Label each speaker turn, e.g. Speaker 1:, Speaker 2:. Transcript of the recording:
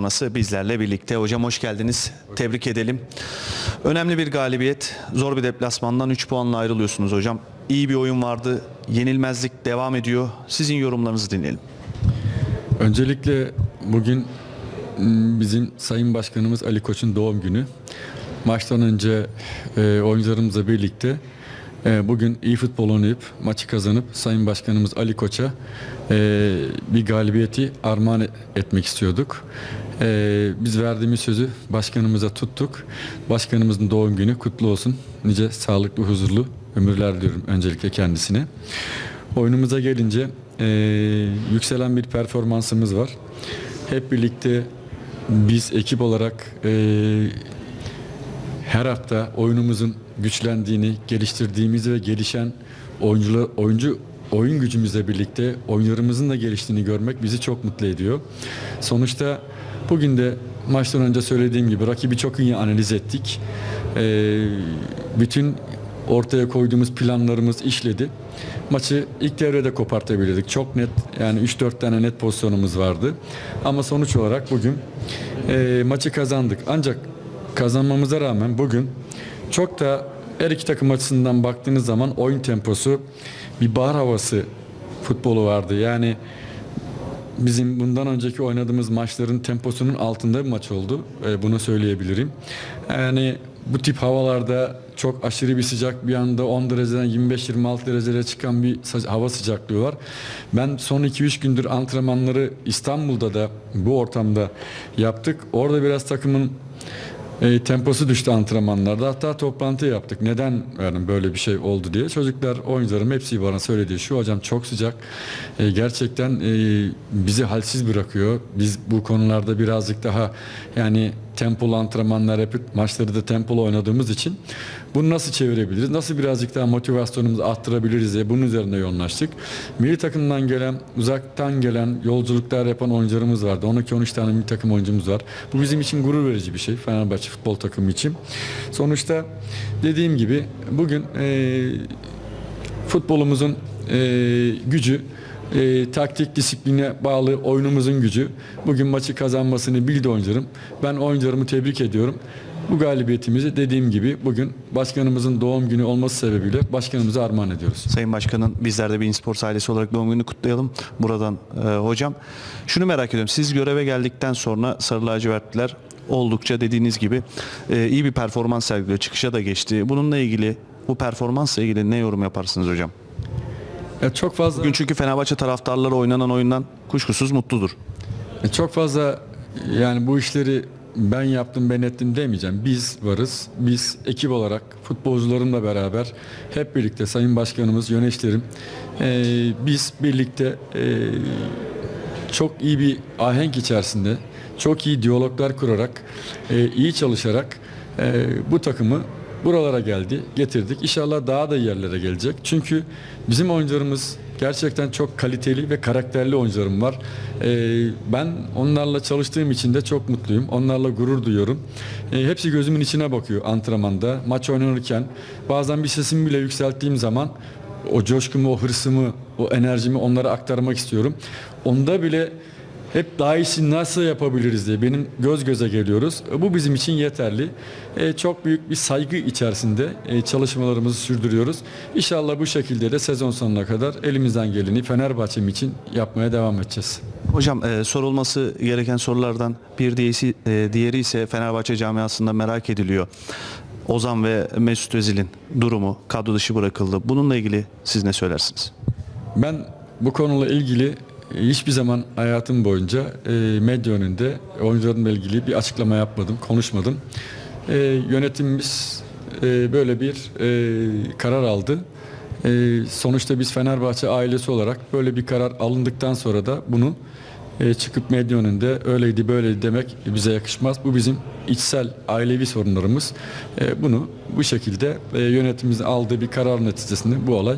Speaker 1: Nasıl bizlerle birlikte. Hocam hoş geldiniz. Tebrik edelim. Önemli bir galibiyet. Zor bir deplasmandan 3 puanla ayrılıyorsunuz hocam. İyi bir oyun vardı. Yenilmezlik devam ediyor. Sizin yorumlarınızı dinleyelim.
Speaker 2: Öncelikle bugün m, bizim Sayın Başkanımız Ali Koç'un doğum günü. Maçtan önce e, oyuncularımızla birlikte e, bugün iyi futbol oynayıp maçı kazanıp Sayın Başkanımız Ali Koç'a bir galibiyeti armağan e- etmek istiyorduk. E, biz verdiğimiz sözü başkanımıza tuttuk. Başkanımızın doğum günü kutlu olsun. Nice sağlıklı, huzurlu ömürler diliyorum öncelikle kendisine. Oyunumuza gelince e, yükselen bir performansımız var. Hep birlikte biz ekip olarak e, her hafta oyunumuzun güçlendiğini, geliştirdiğimizi ve gelişen oyuncular, oyuncu oyun gücümüzle birlikte oyunlarımızın da geliştiğini görmek bizi çok mutlu ediyor. Sonuçta bugün de maçtan önce söylediğim gibi rakibi çok iyi analiz ettik. Ee, bütün ortaya koyduğumuz planlarımız işledi. Maçı ilk devrede kopartabilirdik. Çok net yani 3-4 tane net pozisyonumuz vardı. Ama sonuç olarak bugün e, maçı kazandık. Ancak kazanmamıza rağmen bugün çok da her iki takım açısından baktığınız zaman oyun temposu bir bahar havası futbolu vardı. Yani bizim bundan önceki oynadığımız maçların temposunun altında bir maç oldu. E, bunu söyleyebilirim. Yani bu tip havalarda çok aşırı bir sıcak bir anda 10 dereceden 25-26 derecelere çıkan bir hava sıcaklığı var. Ben son 2-3 gündür antrenmanları İstanbul'da da bu ortamda yaptık. Orada biraz takımın e, temposu düştü antrenmanlarda. Hatta toplantı yaptık. Neden yani böyle bir şey oldu diye. Çocuklar, oyuncularım hepsi bana söyledi. Şu hocam çok sıcak. E, gerçekten e, bizi halsiz bırakıyor. Biz bu konularda birazcık daha yani tempolu antrenmanlar yapıp maçları da tempolu oynadığımız için bunu nasıl çevirebiliriz? Nasıl birazcık daha motivasyonumuzu arttırabiliriz diye bunun üzerine yoğunlaştık. Milli takımdan gelen, uzaktan gelen yolculuklar yapan oyuncularımız vardı. 12-13 tane milli takım oyuncumuz var. Bu bizim için gurur verici bir şey. Fenerbahçe futbol takımı için. Sonuçta dediğim gibi bugün e, futbolumuzun e, gücü e, taktik disipline bağlı oyunumuzun gücü bugün maçı kazanmasını bildi oyuncularım. Ben oyuncularımı tebrik ediyorum. Bu galibiyetimizi dediğim gibi bugün başkanımızın doğum günü olması sebebiyle başkanımıza armağan ediyoruz.
Speaker 1: Sayın Başkan'ın bizler de bir Spor ailesi olarak doğum gününü kutlayalım. Buradan e, hocam. Şunu merak ediyorum. Siz göreve geldikten sonra Sarı Lacivertliler oldukça dediğiniz gibi e, iyi bir performans sergiliyor. Çıkışa da geçti. Bununla ilgili bu performansla ilgili ne yorum yaparsınız hocam?
Speaker 2: Ya çok fazla
Speaker 1: Bugün çünkü Fenerbahçe taraftarları oynanan oyundan kuşkusuz mutludur.
Speaker 2: E, Çok fazla yani bu işleri ben yaptım ben ettim demeyeceğim. Biz varız. Biz ekip olarak futbolcularımla beraber hep birlikte Sayın Başkanımız, yöneticilerim e, biz birlikte e, çok iyi bir ahenk içerisinde çok iyi diyaloglar kurarak e, iyi çalışarak e, bu takımı buralara geldi, getirdik. İnşallah daha da yerlere gelecek. Çünkü bizim oyuncularımız gerçekten çok kaliteli ve karakterli oyuncularım var. Ee, ben onlarla çalıştığım için de çok mutluyum. Onlarla gurur duyuyorum. Ee, hepsi gözümün içine bakıyor antrenmanda, maç oynanırken. Bazen bir sesimi bile yükselttiğim zaman o coşkumu, o hırsımı, o enerjimi onlara aktarmak istiyorum. Onda bile hep daha iyisini nasıl yapabiliriz diye benim göz göze geliyoruz. E, Bu bizim için yeterli. E, çok büyük bir saygı içerisinde e, çalışmalarımızı sürdürüyoruz. İnşallah bu şekilde de sezon sonuna kadar elimizden geleni Fenerbahçe'm için yapmaya devam edeceğiz.
Speaker 1: Hocam e, sorulması gereken sorulardan bir diğeri, e, diğeri ise Fenerbahçe camiasında merak ediliyor. Ozan ve Mesut Özil'in durumu kadro dışı bırakıldı. Bununla ilgili siz ne söylersiniz?
Speaker 2: Ben bu konuyla ilgili hiçbir zaman hayatım boyunca e, medya önünde oyuncularımla ilgili bir açıklama yapmadım, konuşmadım. E, yönetimimiz e, böyle bir karar aldı. Sonuçta biz Fenerbahçe ailesi olarak böyle bir karar alındıktan sonra da bunu çıkıp medya önünde öyleydi böyleydi demek bize yakışmaz. Bu bizim içsel ailevi sorunlarımız. Bunu bu şekilde yönetimimizin aldığı bir karar neticesinde bu olay